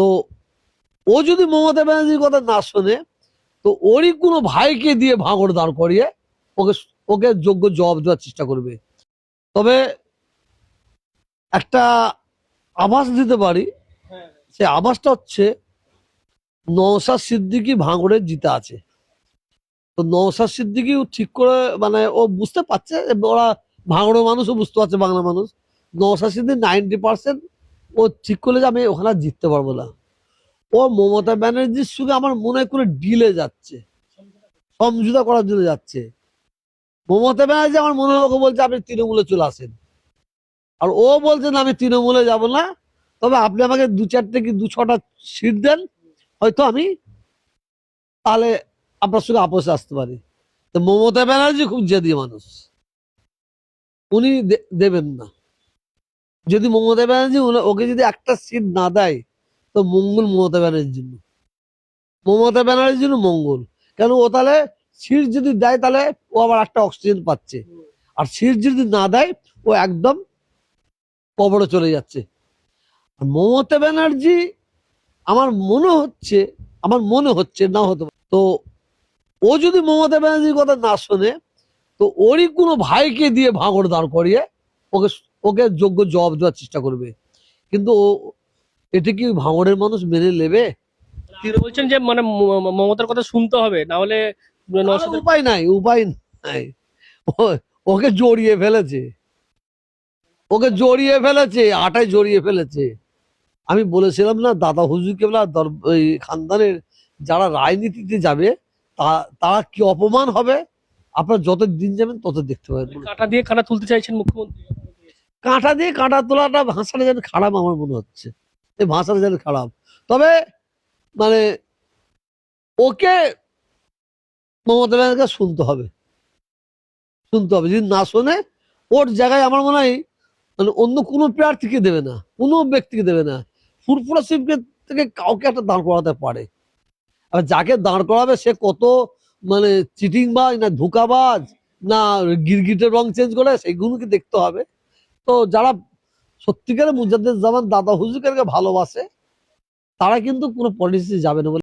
তো ও যদি মমতা ব্যানার্জির কথা না শোনে, তো ওরই কোনো ভাইকে দিয়ে ভাঙড় দাঁড় করিয়ে ওকে ওকে যোগ্য জবাব দেওয়ার চেষ্টা করবে। তবে একটা আভাস দিতে পারি, সে আভাসটা হচ্ছে নওশাদ সিদ্দিকি ভাঙড়ে জিতে আছে। তো নওশাদ সিদ্দিকি ঠিক করে মানে ও বুঝতে পারছে, ওরা ভাঙড়ের মানুষও বুঝতে পারছে বাংলা মানুষ। নওশাদ সিদ্দিক নাইনটি পার্সেন্ট ও ঠিক করলে যে আমি ওখানে জিততে পারব না। ও মমতা ব্যানার্জির সঙ্গে আমার মনে হয় ডিলে যাচ্ছে। সমঝোতা করার জন্য যাচ্ছে। মমতা ব্যানার্জি আমার মনে হয় বলছে, আপনি তৃণমূলে চলে আসেন। আর ও বলছে, না, আমি তৃণমূলে যাব না। তবে আপনি আমাকে দু চারটে কি দু ছটা সিট দেন। হয়তো আমি তাহলে আপনার সঙ্গে আপোষে আসতে পারি। তো মমতা ব্যানার্জি খুব জেদি মানুষ। উনি দেবেন না। যদি মমতা ব্যানার্জি ওকে যদি একটা সিট না দেয়, তো মঙ্গল মমতা ব্যানার্জির জন্য। মমতা ব্যানার্জির জন্য মঙ্গল। কেন ও তাহলে সিট যদি দেয়, তাহলে ও আবার একটা অক্সিজেন পাচ্ছে। আর সিট যদি না দেয়, ও একদম কবরে চলে যাচ্ছে। আর মমতা ব্যানার্জি, আমার মনে হচ্ছে, আমার মনে হচ্ছে না হতে তো ও যদি মমতা ব্যানার্জির কথা না শোনে, তো ওরই কোনো ভাইকে দিয়ে ভাঙড় দাঁড় করিয়ে ওকে ওকে যোগ্য জবাব দেওয়ার চেষ্টা করবে। কিন্তু ও এটা কি ভাঙড়ের মানুষ মেনে নেবে? বলছেন যে মানে মমতার কথা শুনতে হবে না হলে উপায় নাই উপায় নাই। ওকে জড়িয়ে ফেলেছে। ওকে জড়িয়ে ফেলেছে আটায় জড়িয়ে ফেলেছে। আমি বলেছিলাম না দাদা হুজুর কেবলা ওই খানদানের যারা রাজনীতিতে যাবে তা- তারা কি অপমান হবে? আপনারা যত দিন যাবেন তত দেখতে পাবেন। কাঁটা দিয়ে কাঁটা তুলতে চাইছেন মুখ্যমন্ত্রী। কাঁটা দিয়ে কাঁটা তোলাটা ভাষাটা যেন খারাপ আমার মনে হচ্ছে। এই ভাষাটা যেন খারাপ। তবে মানে ওকে মমতা ব্যানার্জিকে শুনতে হবে। শুনতে হবে। যদি না শোনে, ওর জায়গায় আমার মনে হয় মানে অন্য কোনো প্রার্থীকে দেবে না, কোনো ব্যক্তিকে দেবে না। ফুরফুরা শিবকে থেকে কাউকে একটা দাঁড় করাতে পারে। আর যাকে দাঁড় করাবে, সে কত মানে চিটিংবাজ না ধোকাবাজ, না গিরগিটের রং চেঞ্জ করে, সেগুলোকে দেখতে হবে। তো যারা সত্যিকারে মুজাদ্দেদ জামান দাদা হুজুরকে ভালোবাসে তারা কিন্তু কোনো পলিসি যাবে না